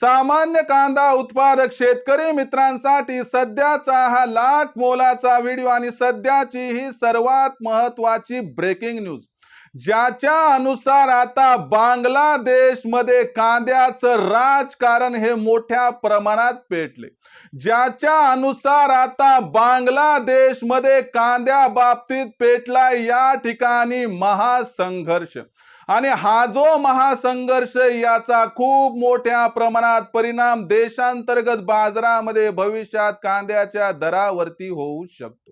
सामान्य कांदा उत्पादक शेतकरी मित्रांसाठी सध्याचा हा लाख मोलाचा व्हिडिओ आणि सध्याची ही सर्वात महत्वाची ब्रेकिंग न्यूज ज्याच्या अनुसार आता बांगलादेशमध्ये कांद्याचं राजकारण हे मोठ्या प्रमाणात पेटले. ज्याच्या अनुसार आता बांगलादेशमध्ये कांद्या बाबतीत पेटला या ठिकाणी महासंघर्ष. आणि हा जो महासंघर्ष याचा खूप मोठ्या प्रमाणात परिणाम देशांतर्गत बाजारामध्ये भविष्यात कांद्याच्या दरावरती होऊ शकतो.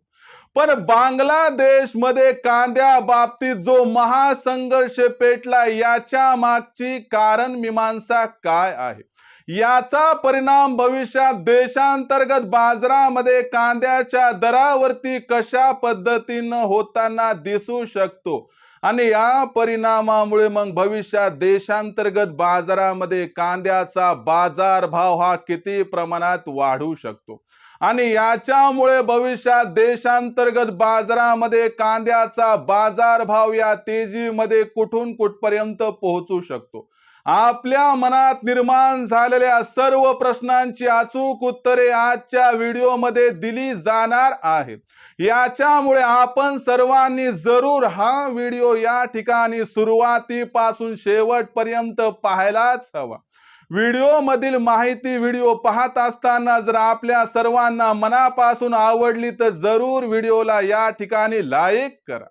पण बांगलादेशमध्ये कांद्या बाबतीत जो महासंघर्ष पेटला याच्या मागची कारण मीमांसा काय आहे? याचा परिणाम भविष्यात देशांतर्गत बाजारामध्ये कांद्याच्या दरावरती कशा पद्धतीनं होताना दिसू शकतो? आणि या परिणामामुळे मग भविष्यात देशांतर्गत बाजारामध्ये कांद्याचा बाजार भाव हा किती प्रमाणात वाढू शकतो? आणि याच्यामुळे भविष्यात देशांतर्गत बाजारामध्ये कांद्याचा बाजार भाव या तेजीमध्ये कुठून कुठपर्यंत पोहोचू शकतो? आपल्या मनात निर्माण झालेल्या सर्व प्रश्नांची अचूक उत्तरे आजच्या व्हिडिओमध्ये दिली जाणार आहेत. याच्यामुळे आपण सर्वांनी जरूर हा व्हिडिओ या ठिकाणी सुरुवातीपासून शेवटपर्यंत पाहायलाच हवा. व्हिडिओ मधील माहिती व्हिडिओ पाहत असताना जर आपल्या सर्वांना मनापासून आवडली तर जरूर व्हिडिओला या ठिकाणी लाईक करा.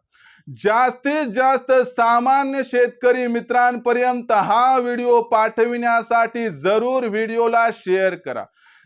जास्तीत जास्त सामान्य शेतकरी मित्रांपर्यंत हा व्हिडिओ पाठविण्यासाठी जरूर व्हिडिओला शेअर करा.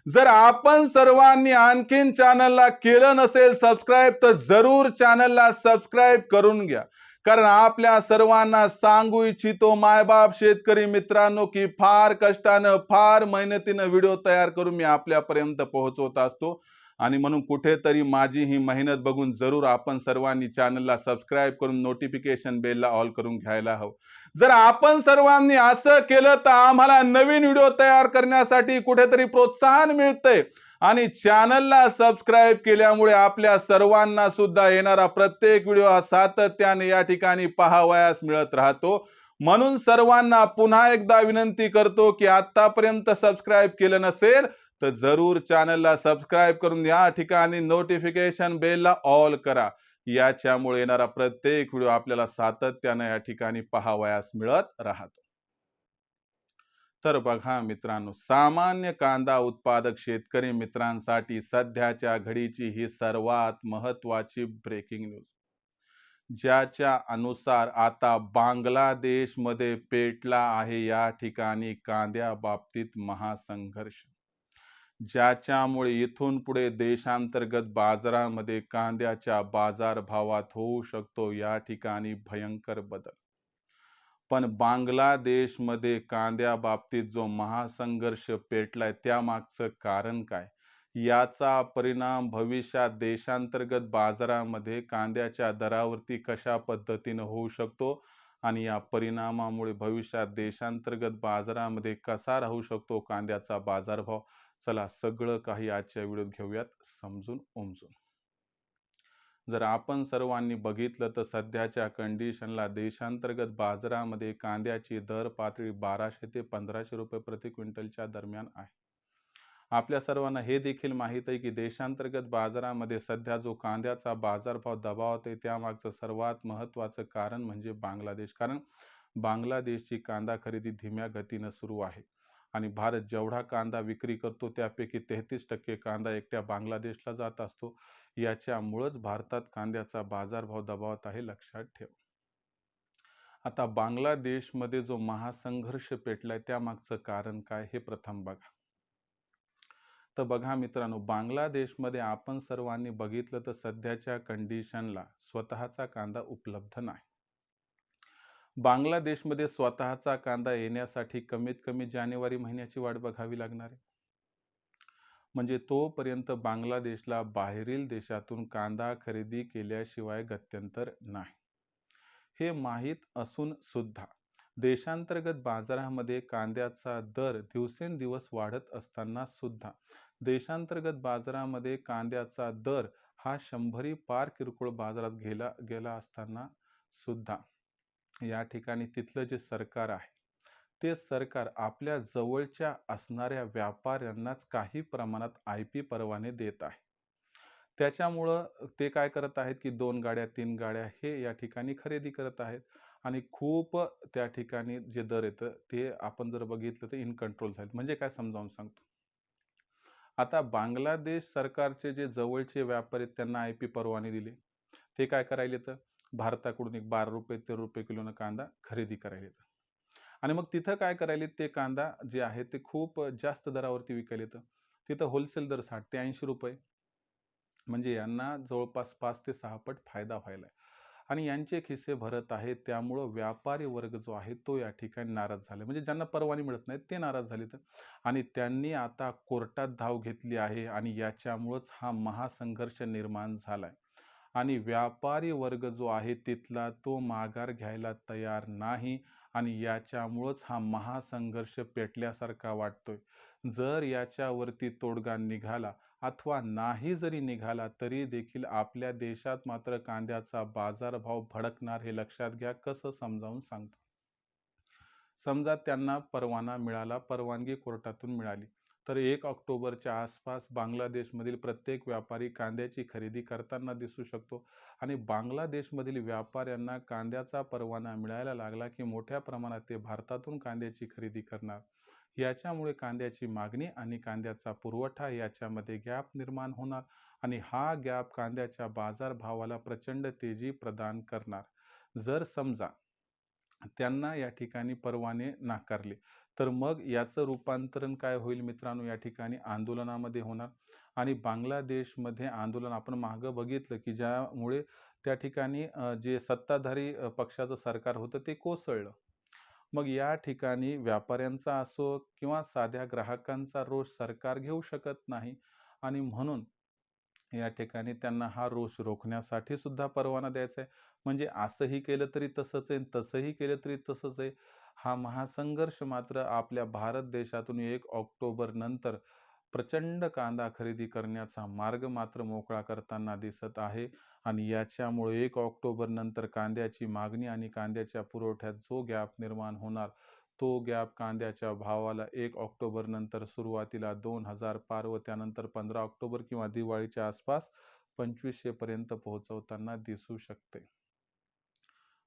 जर आपण सर्वांनी आणखीन चॅनलला केलं नसेल सबस्क्राईब तर जरूर चॅनलला सबस्क्राईब करून घ्या. कारण आपल्या सर्वांना सांगू इच्छितो मायबाप शेतकरी मित्रांनो की फार कष्टानं फार मेहनतीनं व्हिडिओ तयार करून मी आपल्यापर्यंत पोहोचवत असतो. आणि म्हणून कुठेतरी माझी ही मेहनत बघून जरूर आपण सर्वांनी चॅनलला सबस्क्राईब करून नोटिफिकेशन बेलला ऑल करून घ्यायला हवं. जर आपण सर्वांनी असं केलं तर आम्हाला नवीन व्हिडिओ तयार करण्यासाठी कुठेतरी प्रोत्साहन मिळतंय. आणि चॅनलला सबस्क्राईब केल्यामुळे आपल्या सर्वांना सुद्धा येणारा प्रत्येक व्हिडिओ हा सातत्याने या ठिकाणी पाहावयास मिळत राहतो. म्हणून सर्वांना पुन्हा एकदा विनंती करतो की आतापर्यंत सबस्क्राईब केलं नसेल तर जरूर चॅनलला सबस्क्राईब करून या ठिकाणी नोटिफिकेशन बेलला ऑल करा. याच्यामुळे येणारा प्रत्येक व्हिडिओ आपल्याला सातत्यानं या ठिकाणी पाहावयास मिळत राहतो. तर बघा मित्रांनो सामान्य कांदा उत्पादक शेतकरी मित्रांसाठी सध्याच्या घडीची ही सर्वात महत्वाची ब्रेकिंग न्यूज ज्याच्या अनुसार आता बांगलादेशमध्ये पेटला आहे या ठिकाणी कांद्या बाबतीत महासंघर्ष. ज्याच्यामुळे इथून पुढे देशांतर्गत बाजारामध्ये कांद्याच्या बाजारभावात होऊ शकतो या ठिकाणी भयंकर बदल. पण बांगलादेशमध्ये कांद्या बाबतीत जो महासंघर्ष पेटलाय त्यामागचं कारण काय? याचा परिणाम भविष्यात देशांतर्गत बाजारामध्ये कांद्याच्या दरावरती कशा पद्धतीनं होऊ शकतो आणि या परिणामामुळे भविष्यात देशांतर्गत बाजारामध्ये कसा राहू शकतो कांद्याचा बाजारभाव? चला सगळं काही आजच्या व्हिडिओत घेऊयात समजून उमजून. जर आपण सर्वांनी बघितलं तर सध्याच्या कंडिशनला देशांतर्गत बाजारामध्ये कांद्याची दर पातळी बाराशे ते पंधराशे रुपये प्रति क्विंटलच्या दरम्यान आहे. आपल्या सर्वांना हे देखील माहीत आहे की देशांतर्गत बाजारामध्ये सध्या जो कांद्याचा बाजारभाव दबावत आहे त्यामागचं सर्वात महत्त्वाचं कारण म्हणजे बांगलादेश. कारण बांगलादेशची कांदा खरेदी धीम्या गतीनं सुरू आहे. आणि भारत जेवढा कांदा विक्री करतो त्यापैकी तेहतीस टक्के कांदा एकट्या बांगलादेशला जात असतो. याच्यामुळंच भारतात कांद्याचा बाजारभाव दबावत आहे लक्षात ठेव. आता बांगलादेशमध्ये जो महासंघर्ष पेटलाय त्यामागचं कारण काय हे प्रथम बघा. तर बघा मित्रांनो बांगलादेशमध्ये आपण सर्वांनी बघितलं तर सध्याच्या कंडिशनला स्वतःचा कांदा उपलब्ध नाही. बांगलादेशमध्ये स्वतःचा कांदा येण्यासाठी कमीत कमी जानेवारी महिन्याची वाट बघावी लागणार आहे. म्हणजे तोपर्यंत बांगलादेशला बाहेरील देशातून कांदा खरेदी केल्याशिवाय गत्यंतर नाही. हे माहीत असून सुद्धा देशांतर्गत बाजारामध्ये कांद्याचा दर दिवसेंदिवस वाढत असताना सुद्धा देशांतर्गत बाजारामध्ये कांद्याचा दर हा शंभरी पार किरकोळ बाजारात गेला गेला असताना सुद्धा या ठिकाणी तिथलं जे सरकार आहे ते सरकार आपल्या जवळच्या असणाऱ्या व्यापाऱ्यांनाच काही प्रमाणात आय पी परवाने देत आहे. त्याच्यामुळं ते काय करत आहेत की दोन गाड्या तीन गाड्या हे या ठिकाणी खरेदी करत आहेत आणि खूप त्या ठिकाणी जे दर येतं ते आपण जर बघितलं तर इन कंट्रोल झाले म्हणजे काय समजावून सांगतो? आता बांगलादेश सरकारचे जे जवळचे व्यापारी त्यांना आय पी परवाने दिले. ते काय करायले तर भारताकडून एक बारा रुपये तेरा रुपये किलोनं कांदा खरेदी करायला आणि मग तिथं काय करायला ते कांदा जे आहे ते खूप जास्त दरावरती विकायला येतं. तिथं होलसेल दर साठ ते ऐंशी रुपये. म्हणजे यांना जवळपास पाच ते सहा पट फायदा व्हायला आहे. आणि यांचे खिस्से भरत आहेत. त्यामुळं व्यापारी वर्ग जो आहे तो या ठिकाणी नाराज झाला म्हणजे ज्यांना परवानी मिळत नाही ते नाराज झाले तर आणि त्यांनी आता कोर्टात धाव घेतली आहे. आणि याच्यामुळंच हा महासंघर्ष निर्माण झाला आहे. आणि व्यापारी वर्ग जो आहे तिथला तो माघार घ्यायला तयार नाही आणि याच्यामुळंच हा महासंघर्ष पेटल्यासारखा वाटतोय. जर याच्यावरती तोडगा निघाला अथवा नाही जरी निघाला तरी देखील आपल्या देशात मात्र कांद्याचा बाजारभाव भडकणार हे लक्षात घ्या कसं समजावून सांगतो. समजा त्यांना परवाना मिळाला परवानगी कोर्टातून मिळाली. तर एक ऑक्टोबरच्या आसपास बांगलादेशमधील प्रत्येक व्यापारी कांद्याची खरेदी करताना दिसू शकतो आणि बांगलादेशमधील व्यापाऱ्यांना कांद्याचा परवाना मिळायला लागला की मोठ्या प्रमाणात ते भारतातून कांद्याची खरेदी करणार. याच्यामुळे कांद्याची मागणी आणि कांद्याचा पुरवठा याच्यामध्ये गॅप निर्माण होणार आणि हा गॅप कांद्याच्या बाजारभावाला प्रचंड तेजी प्रदान करणार. जर समजा त्यांना या ठिकाणी परवाने नाकारले तर मग याचं रूपांतरण काय होईल मित्रांनो? या ठिकाणी आंदोलनामध्ये होणार. आणि बांगलादेशमध्ये आंदोलन आपण मागं बघितलं की ज्यामुळे त्या ठिकाणी जे सत्ताधारी पक्षाचं सरकार होतं ते कोसळलं. मग या ठिकाणी व्यापाऱ्यांचा असो किंवा साध्या ग्राहकांचा रोष सरकार घेऊ शकत नाही. आणि म्हणून या ठिकाणी त्यांना हा रोष रोखण्यासाठी सुद्धा परवाना द्यायचा आहे. म्हणजे असंही केलं तरी तसंच आहे तसंही केलं तरी तसंच आहे. हा महासंघर्ष मात्र आपल्या भारत देशातून एक ऑक्टोबर नंतर प्रचंड कांदा खरेदी करण्याचा मार्ग मात्र मोकळा करताना दिसत आहे आणि याच्यामुळे एक ऑक्टोबर नंतर कांद्याची मागणी आणि कांद्याच्या पुरवठ्यात जो गॅप निर्माण होणार तो गॅप कांद्याच्या भावाला एक ऑक्टोबर नंतर सुरुवातीला दोन हजार पार व त्यानंतर पंधरा ऑक्टोबर किंवा दिवाळीच्या आसपास पंचवीसशे पर्यंत पोहोचवताना दिसू शकते.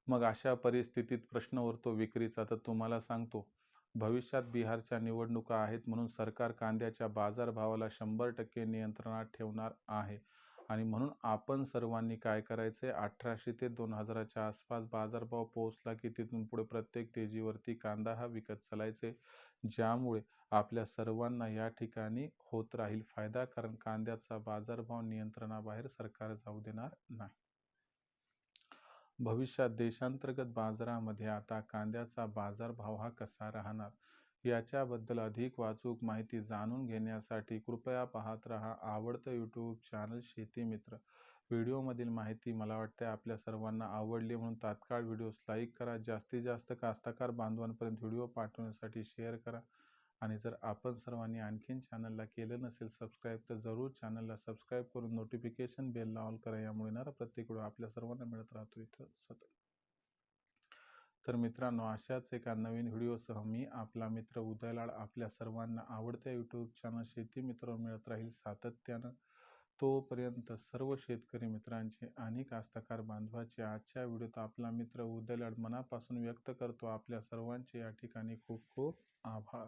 मग अशा परिस्थितीत प्रश्न उरतो विक्रीचा. तर तुम्हाला सांगतो भविष्यात बिहारच्या निवडणुका आहेत म्हणून सरकार कांद्याच्या बाजारभावाला शंभर टक्के नियंत्रणात ठेवणार आहे. आणि म्हणून आपण सर्वांनी काय करायचे अठराशे ते दोन हजाराच्या आसपास बाजारभाव पोहोचला की तिथून पुढे प्रत्येक तेजीवरती कांदा हा विकत चालायचे. ज्यामुळे आपल्या सर्वांना या ठिकाणी होत राहील फायदा कारण कांद्याचा बाजारभाव नियंत्रणाबाहेर सरकार जाऊ देणार नाही. भविष्यात देशांतर्गत बाजारामध्ये आता कांद्याचा बाजारभाव हा कसा राहणार? याच्याबद्दल अधिक वाचूक माहिती जाणून घेण्यासाठी कृपया पाहत रहा आवडतं यूट्यूब चॅनल शेती मित्र. व्हिडिओमधील माहिती मला वाटते आपल्या सर्वांना आवडली म्हणून तात्काळ व्हिडिओस लाईक करा. जास्तीत जास्त कास्तकार बांधवांपर्यंत व्हिडिओ पाठवण्यासाठी शेअर करा. आणि जर आपण सर्वांनी आणखीन चॅनलला केलं नसेल सबस्क्राईब तर जरूर चॅनलला सबस्क्राईब करून नोटिफिकेशन बेलला ऑल करा. यामुळे येणारा प्रत्येक वेळ आपल्या सर्वांना मिळत राहतो इथं सतत. तर मित्रांनो अशाच एका नवीन व्हिडिओसह मी आपला मित्र उदयलाड आपल्या सर्वांना आवडत्या यूट्यूब चॅनल शेती मित्र मिळत राहील सातत्यानं. तोपर्यंत सर्व शेतकरी मित्रांचे आणि कास्तकार बांधवाचे आजच्या व्हिडिओत आपला मित्र उदयलाड मनापासून व्यक्त करतो. आपल्या सर्वांचे या ठिकाणी खूप खूप आभार.